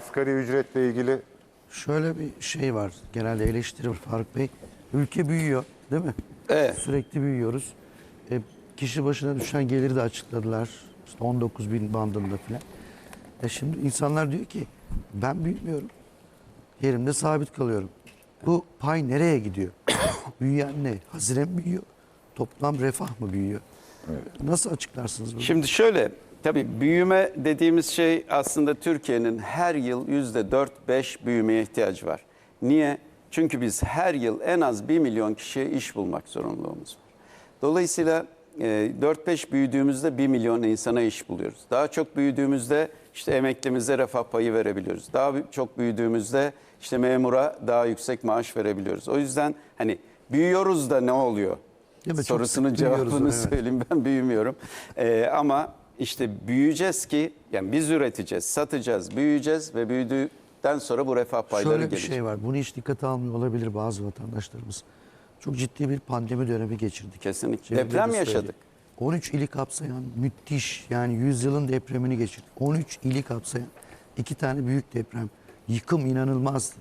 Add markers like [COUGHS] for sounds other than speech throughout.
asgari ücretle ilgili Şöyle bir şey var. Genelde eleştirir Faruk Bey. Ülke büyüyor değil mi? Evet. Sürekli büyüyoruz. E, kişi başına düşen geliri de açıkladılar. İşte 19 bin bandında filan. E şimdi insanlar diyor ki ben büyümüyorum. Yerimde sabit kalıyorum. Bu pay nereye gidiyor? [COUGHS] Büyüyen ne? Hazine mi büyüyor? Toplam refah mı büyüyor? Nasıl açıklarsınız bunu? Şimdi şöyle, tabii büyüme dediğimiz şey aslında Türkiye'nin her yıl yüzde 4-5 büyümeye ihtiyacı var. Niye? Çünkü biz her yıl en az 1 milyon kişiye iş bulmak zorunluluğumuz var. Dolayısıyla e, 4-5 büyüdüğümüzde 1 milyon insana iş buluyoruz. Daha çok büyüdüğümüzde işte emeklimize refah payı verebiliyoruz. Daha çok büyüdüğümüzde işte memura daha yüksek maaş verebiliyoruz. O yüzden hani büyüyoruz da ne oluyor? Sorusunun cevabını evet. söyleyeyim ben büyümüyorum. Ee, ama işte büyüyeceğiz ki yani biz üreteceğiz, satacağız, büyüyeceğiz ve büyüdükten sonra bu refah payları Şöyle bir gelecek. şey var. Bunu hiç dikkate almıyor olabilir bazı vatandaşlarımız. Çok ciddi bir pandemi dönemi geçirdik. Kesinlikle. Cemil Deprem yaşadık. 13 ili kapsayan müthiş yani yüzyılın depremini geçirdik. 13 ili kapsayan iki tane büyük deprem. Yıkım inanılmazdı.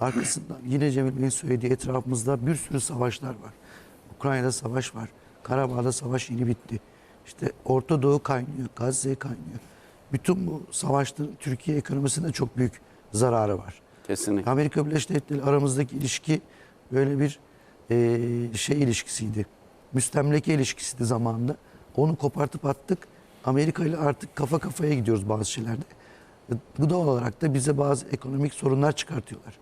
Arkasından yine Cemil Bey'in söylediği etrafımızda bir sürü savaşlar var. Ukrayna'da savaş var. Karabağ'da savaş yeni bitti. İşte Orta Doğu kaynıyor, Gazze kaynıyor. Bütün bu savaşların Türkiye ekonomisinde çok büyük zararı var. Kesinlikle. Amerika Birleşik Devletleri aramızdaki ilişki böyle bir e, şey ilişkisiydi. Müstemleke ilişkisiydi zamanında. Onu kopartıp attık. Amerika ile artık kafa kafaya gidiyoruz bazı şeylerde. Bu doğal olarak da bize bazı ekonomik sorunlar çıkartıyorlar.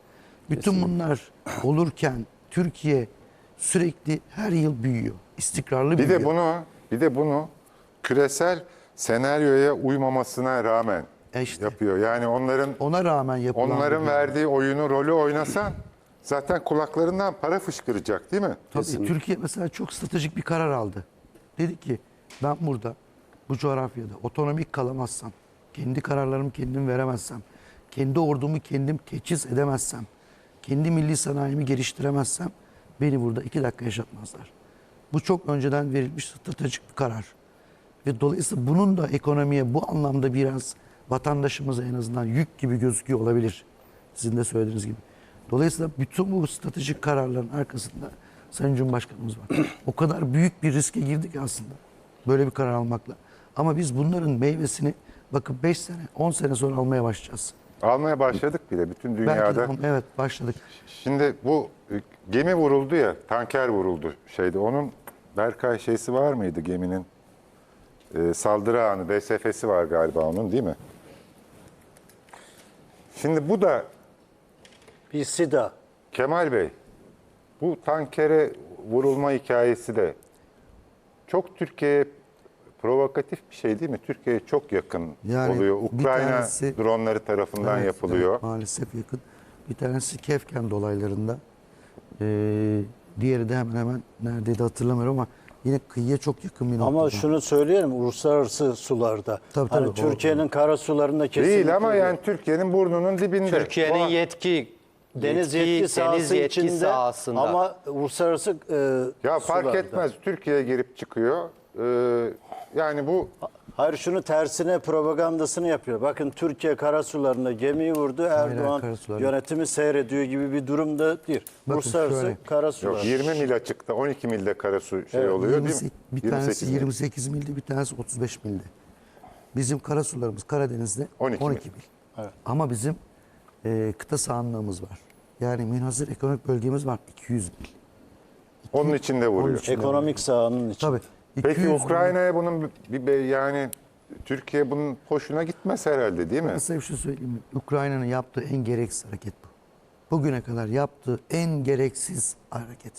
Bütün bunlar olurken Türkiye sürekli her yıl büyüyor. İstikrarlı bir büyüyor. de bunu bir de bunu küresel senaryoya uymamasına rağmen E işte. yapıyor. Yani onların Ona rağmen yapılan onların verdiği oyunu rolü oynasan zaten kulaklarından para fışkıracak değil mi? Tabii Kesinlikle. Türkiye mesela çok stratejik bir karar aldı. Dedi ki ben burada bu coğrafyada otonomik kalamazsam, kendi kararlarımı kendim veremezsem, kendi ordumu kendim teçhiz edemezsem, kendi milli sanayimi geliştiremezsem beni burada iki dakika yaşatmazlar. Bu çok önceden verilmiş stratejik bir karar. Ve dolayısıyla bunun da ekonomiye bu anlamda biraz vatandaşımıza en azından yük gibi gözüküyor olabilir. Sizin de söylediğiniz gibi. Dolayısıyla bütün bu stratejik kararların arkasında Sayın Cumhurbaşkanımız var. o kadar büyük bir riske girdik aslında böyle bir karar almakla. Ama biz bunların meyvesini bakın 5 sene, 10 sene sonra almaya başlayacağız. Almaya başladık bile bütün Belki de dünyada. evet başladık. Şimdi bu gemi vuruldu ya, tanker vuruldu şeyde. Onun Berkay şeysi var mıydı geminin? E, saldırı anı, BSF'si var galiba onun değil mi? Şimdi bu da Bir SİDA. Kemal Bey, bu tankere vurulma hikayesi de çok Türkiye'ye provokatif bir şey değil mi? Türkiye'ye çok yakın Yani oluyor. bir Ukrayna tanesi- dronları tarafından Evet, yapılıyor. evet, maalesef yakın. Bir tanesi Kefken dolaylarında. Ee, diğeri de hemen hemen neredeydi hatırlamıyorum ama yine kıyıya çok yakın bir noktada. Ama şunu söyleyelim uluslararası sularda. Tabii, hani tabii, Türkiye'nin kara sularında kesinlikle Değil ama yani Türkiye'nin burnunun dibinde. Türkiye'nin O- yetki deniz yetki, sahası deniz yetki içinde sahasında. ama uluslararası e, Ya fark sularda. etmez Türkiye girip çıkıyor. Ee, yani bu Hayır şunu tersine propagandasını yapıyor. Bakın Türkiye karasularında gemiyi vurdu. Erdoğan karasuları. yönetimi seyrediyor gibi bir durumda değil. Bakın Uluslararası şöyle. yok, karasular. 20 mil açıkta 12 milde karasu şey Evet, oluyor değil 28 mi? bir tanesi mil. 28 mildi, bir tanesi 35 mildi. Bizim karasularımız Karadeniz'de 12, 12 mil. mil. Ama bizim e, kıta sahanlığımız var. Yani münhasır ekonomik bölgemiz var 200 mil. Onun içinde vuruyor. Onun için- Ekonomik sahanın için. Tabii. Peki 200 mil. Ukrayna'ya bunun bir, bir yani Türkiye bunun hoşuna gitmez herhalde değil mi? Kısa bir şey söyleyeyim? Ukrayna'nın yaptığı en gereksiz hareket bu. Bugüne kadar yaptığı en gereksiz hareket.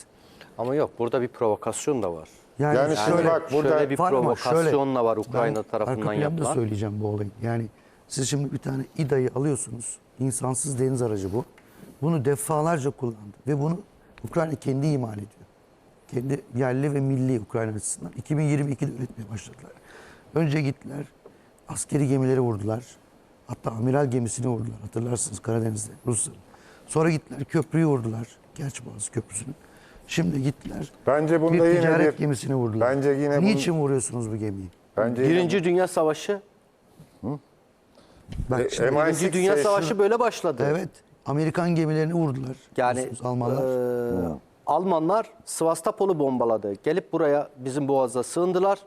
Ama yok burada bir provokasyon da var. Yani şimdi şöyle- bak burada şöyle bir Var provokasyonla şöyle- var Ukrayna Ben tarafından yapılan. söyleyeceğim bu olayı. Yani siz şimdi bir tane İDA'yı alıyorsunuz. İnsansız deniz aracı bu. Bunu defalarca kullandı ve bunu Ukrayna kendi imal ediyor. Kendi yerli ve milli Ukrayna açısından. 2022'de üretmeye başladılar. Önce gittiler askeri gemileri vurdular. Hatta amiral gemisini vurdular. Hatırlarsınız Karadeniz'de Rusların. Sonra gittiler köprüyü vurdular. Gerçiboğaz Köprüsü'nü. Şimdi gittiler Bence bunda bir yine ticaret bir- gemisini vurdular. bence yine Niçin vuruyorsunuz bu gemiyi? bence yine Birinci Dünya Savaşı Bak E, şimdi- MI6 Birinci Dünya şey- Savaşı böyle başladı. evet Amerikan gemilerini vurdular. Yani Almanlar. e, Almanlar Sivastopol'u bombaladı. Gelip buraya bizim boğaza sığındılar.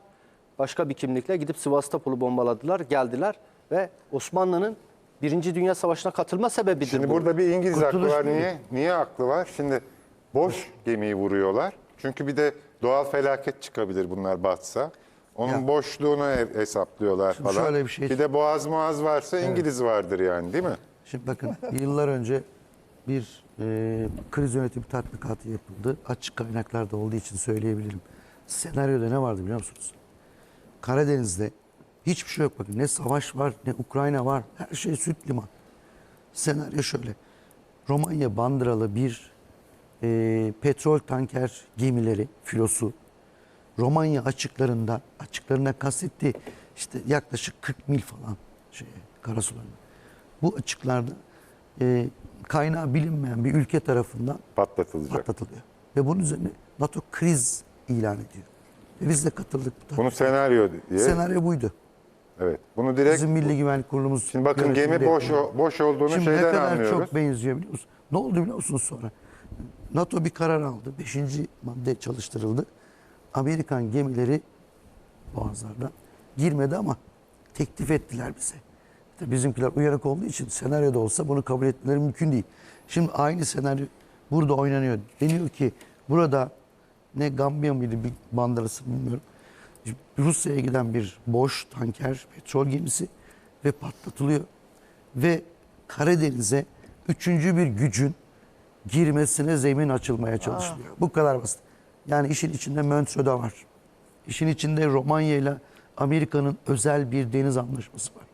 Başka bir kimlikle gidip Sivastopol'u bombaladılar, geldiler ve Osmanlı'nın Birinci Dünya Savaşı'na katılma sebebidir Şimdi bu. burada bir İngiliz Kurtuluş aklı var. değil. Niye? Niye aklı var? Şimdi boş gemiyi vuruyorlar. Çünkü bir de doğal felaket çıkabilir bunlar batsa. Onun Ya. boşluğunu he- hesaplıyorlar Şimdi falan. şöyle bir şey- de boğaz muaz varsa İngiliz vardır yani değil mi? Şimdi bakın yıllar önce bir e, kriz yönetimi tatbikatı yapıldı. Açık kaynaklarda olduğu için söyleyebilirim. Senaryoda ne vardı biliyor musunuz? Karadeniz'de hiçbir şey yok bakın. Ne savaş var ne Ukrayna var. Her şey süt liman. Senaryo şöyle. Romanya bandıralı bir e, petrol tanker gemileri filosu Romanya açıklarında açıklarına kastetti işte yaklaşık 40 mil falan şey karasularında. Bu açıklarda e, kaynağı bilinmeyen bir ülke tarafından Patlatılacak. patlatılıyor. Ve bunun üzerine NATO kriz ilan ediyor. Ve biz de katıldık. bu Bunu senaryo diye. Senaryo buydu. evet. Bunu direkt Bizim Milli Güvenlik Kurulumuz Şimdi bakın gemi yönetiminde boş yapıldı. o- boş olduğunu Şimdi ne şeyden kadar anlıyoruz. çok benziyor biliyor musun? Ne oldu biliyor musunuz sonra? NATO bir karar aldı. Beşinci madde çalıştırıldı. Amerikan gemileri boğazlardan girmedi ama teklif ettiler bize. Bizimkiler uyanık olduğu için senaryoda olsa bunu kabul etmeleri mümkün değil. Şimdi aynı senaryo burada oynanıyor. Deniyor ki burada ne Gambiya mıydı bir bandırası bilmiyorum. Rusya'ya giden bir boş tanker petrol gemisi ve patlatılıyor. Ve Karadeniz'e üçüncü bir gücün girmesine zemin açılmaya çalışılıyor. Bu kadar basit. Yani işin içinde Montreux'da var. İşin içinde Romanya ile Amerika'nın özel bir deniz anlaşması var.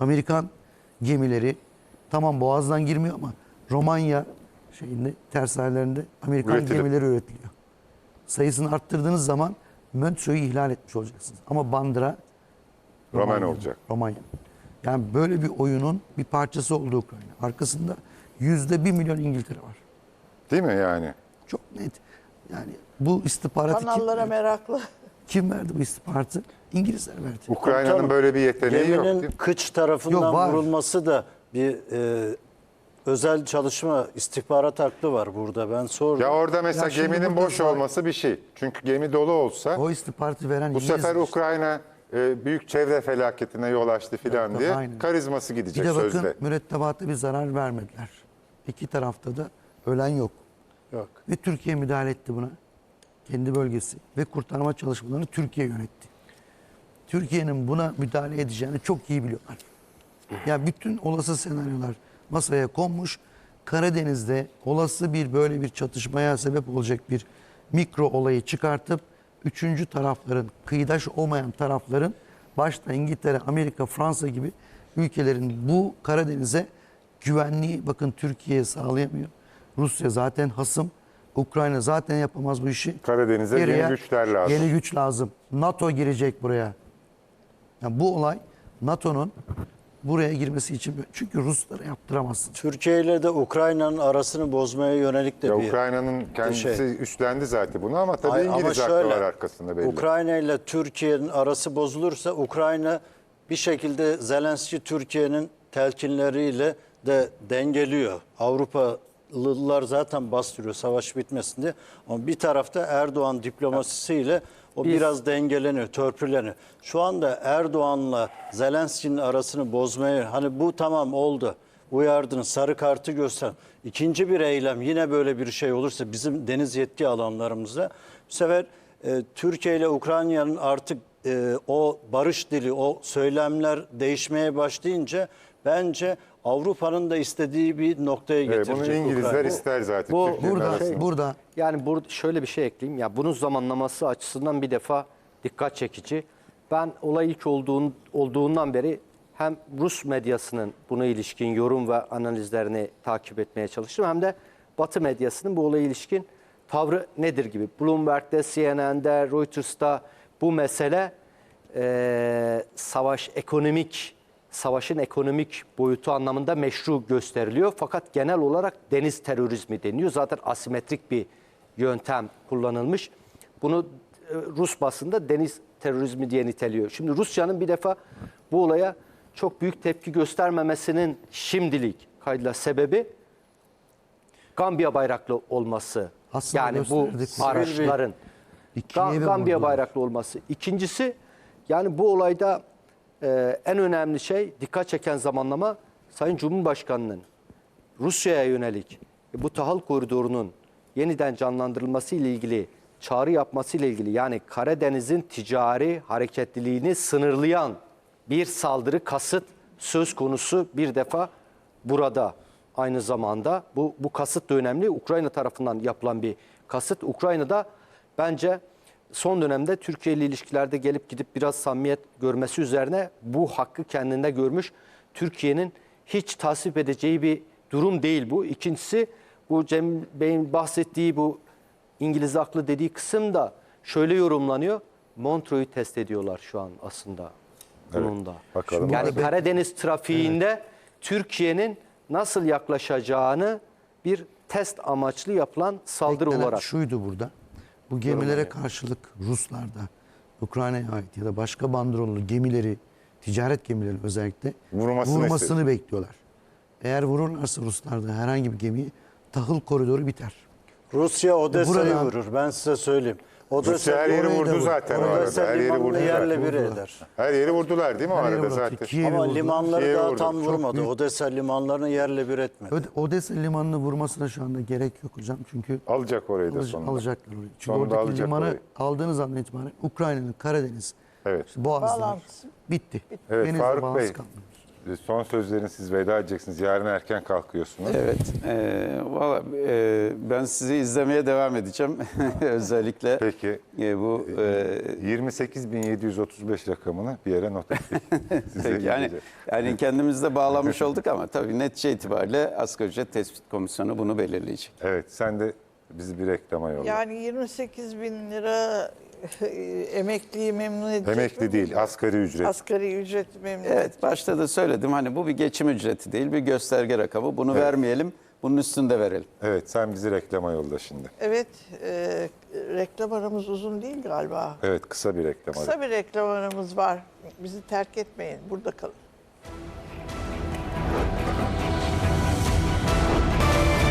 Amerikan gemileri tamam boğazdan girmiyor ama Romanya şeyinde tersanelerinde Amerikan Üretilip. gemileri üretiliyor. Sayısını arttırdığınız zaman Montreux'u ihlal etmiş olacaksınız. Ama Bandıra Roman Romanya. olacak. Romanya. Yani böyle bir oyunun bir parçası oldu Ukrayna. Arkasında yüzde bir milyon İngiltere var. Değil mi yani? Çok net. Yani bu istihbaratı kim Kanallara verdi? meraklı. Kim verdi bu istihbaratı? İngilizler verdi. Ukrayna'nın Komutanım, böyle bir yeteneği yok. Geminin değil mi? kıç tarafından Yok, var. vurulması da bir e, özel çalışma istihbarat aklı var burada. Ben sordum. Ya orada mesela Ya şimdi geminin burada boş sa- olması bir şey. Çünkü gemi dolu olsa O istihbaratı veren bu İngiliz. sefer Ukrayna e, büyük çevre felaketine yol açtı filan diye aynen. karizması Bir gidecek de bakın sözde. mürettebata bir zarar vermediler. İki tarafta da ölen yok. Yok. Ve Türkiye müdahale etti buna. Kendi bölgesi. Ve kurtarma çalışmalarını Türkiye yönetti. Türkiye'nin buna müdahale edeceğini çok iyi biliyorlar. Ya bütün olası senaryolar masaya konmuş. Karadeniz'de olası bir böyle bir çatışmaya sebep olacak bir mikro olayı çıkartıp üçüncü tarafların, kıyıdaş olmayan tarafların başta İngiltere, Amerika, Fransa gibi ülkelerin bu Karadeniz'e güvenliği bakın Türkiye sağlayamıyor. Rusya zaten hasım. Ukrayna zaten yapamaz bu işi. Karadeniz'e yeni güçler lazım. Yeni güç lazım. NATO girecek buraya. Yani bu olay NATO'nun buraya girmesi için çünkü Ruslara yaptıramazsın. Türkiye ile de Ukrayna'nın arasını bozmaya yönelik de Ya bir Ukrayna'nın kendisi şey. üstlendi zaten bunu ama tabii Ay- İngiliz aklı var arkasında belli. Ukrayna ile Türkiye'nin arası bozulursa Ukrayna bir şekilde Zelenski Türkiye'nin telkinleriyle de dengeliyor. Avrupalılar zaten bastırıyor savaş bitmesin diye. Ama bir tarafta Erdoğan diplomasisiyle o biraz dengeleniyor, törpüleniyor. Şu anda Erdoğan'la Zelenski'nin arasını bozmaya hani bu tamam oldu. Uyardınız, sarı kartı göster. İkinci bir eylem yine böyle bir şey olursa bizim deniz yetki alanlarımızda bu sefer e, Türkiye ile Ukrayna'nın artık e, o barış dili, o söylemler değişmeye başlayınca bence Avrupa'nın da istediği bir noktaya Evet, getirecek. bunu İngilizler Ukrayna. ister zaten. bu- Türkiye'nin Burada arasında. burada Yani burada şöyle bir şey ekleyeyim. Ya bunun zamanlaması açısından bir defa dikkat çekici. Ben olay ilk olduğun, olduğundan beri hem Rus medyasının buna ilişkin yorum ve analizlerini takip etmeye çalıştım hem de Batı medyasının bu olaya ilişkin tavrı nedir gibi. Bloomberg'de, CNN'de, Reuters'ta bu mesele eee, savaş ekonomik savaşın ekonomik boyutu anlamında meşru gösteriliyor. Fakat genel olarak deniz terörizmi deniyor. Zaten asimetrik bir yöntem kullanılmış. Bunu e, Rus basında deniz terörizmi diye niteliyor. Şimdi Rusya'nın bir defa bu olaya çok büyük tepki göstermemesinin şimdilik kayda sebebi Gambiya bayraklı olması. Aslında yani bu araçların Ga- Gambiya bayraklı olması. İkincisi yani bu olayda e, en önemli şey dikkat çeken zamanlama Sayın Cumhurbaşkanı'nın Rusya'ya yönelik bu tahıl koridorunun yeniden canlandırılması ile ilgili çağrı yapması ile ilgili yani Karadeniz'in ticari hareketliliğini sınırlayan bir saldırı kasıt söz konusu bir defa burada aynı zamanda bu bu kasıt da önemli. Ukrayna tarafından yapılan bir kasıt. Ukrayna'da bence son dönemde Türkiye ile ilişkilerde gelip gidip biraz samimiyet görmesi üzerine bu hakkı kendinde görmüş. Türkiye'nin hiç tasvip edeceği bir durum değil bu. İkincisi bu Cem Bey'in bahsettiği bu İngiliz aklı dediği kısım da şöyle yorumlanıyor. Montreux'u test ediyorlar şu an aslında bunun da. bakalım. Yani Şimdi- Karadeniz trafiğinde Türkiye'nin nasıl yaklaşacağını bir test amaçlı yapılan saldırı Beklenen olarak. şuydu burada. Bu gemilere karşılık Ruslar da Ukrayna'ya ait ya da başka bandrollu gemileri, ticaret gemileri özellikle Vurmasını vurmasını bekliyorlar. Eğer vururlarsa Ruslar da herhangi bir gemiyi tahıl koridoru biter. Rusya Odessa'yı Buradan- vurur. Ben size söyleyeyim. Odessa Rusya her yeri da vurdu vur- zaten o arada. Her yeri vurdu yerle bir eder. Her yeri vurdular değil mi o arada zaten? Kiev'i Ama vurdular. limanları Kiev'i daha vurdu. tam Çok vurmadı. büyük- Odessa limanlarını yerle bir etmedi. Öde- Odessa limanını vurmasına şu anda gerek yok hocam. Çünkü Alacak orayı da alacak, sonunda. alacaklar orayı. Çünkü Sonunda oradaki alacak limanı orayı. aldığınız andan itibaren Ukrayna'nın Karadeniz, Evet. işte Boğazlar Bağlantısı. bitti. Evet Denizle Faruk bağlantısı Bey, kalmıyor. E, son sözlerin siz veda edeceksiniz. Yarın erken kalkıyorsunuz. Evet. E, valla e, ben sizi izlemeye devam edeceğim. [LAUGHS] Özellikle Peki e, bu e, 28.735 rakamını bir yere not ettik. [LAUGHS] Size Peki, yani, yani kendimizi de bağlamış olduk ama tabii netice itibariyle asgari ücret tespit komisyonu bunu belirleyecek. Evet sen de bizi bir reklama yolla. Yani 28 bin lira e, [LAUGHS] emekliyi memnun edecek Emekli mi? değil, asgari ücret. Asgari ücreti memnun Evet başta da söyledim hani bu bir geçim ücreti değil bir gösterge rakamı. Bunu vermeyelim bunun üstünde verelim. Evet sen bizi reklama yolla şimdi. Evet, e, reklam aramız uzun değil galiba. Evet kısa bir reklam. Kısa bir reklam aramız var. Bizi terk etmeyin, burada kalın.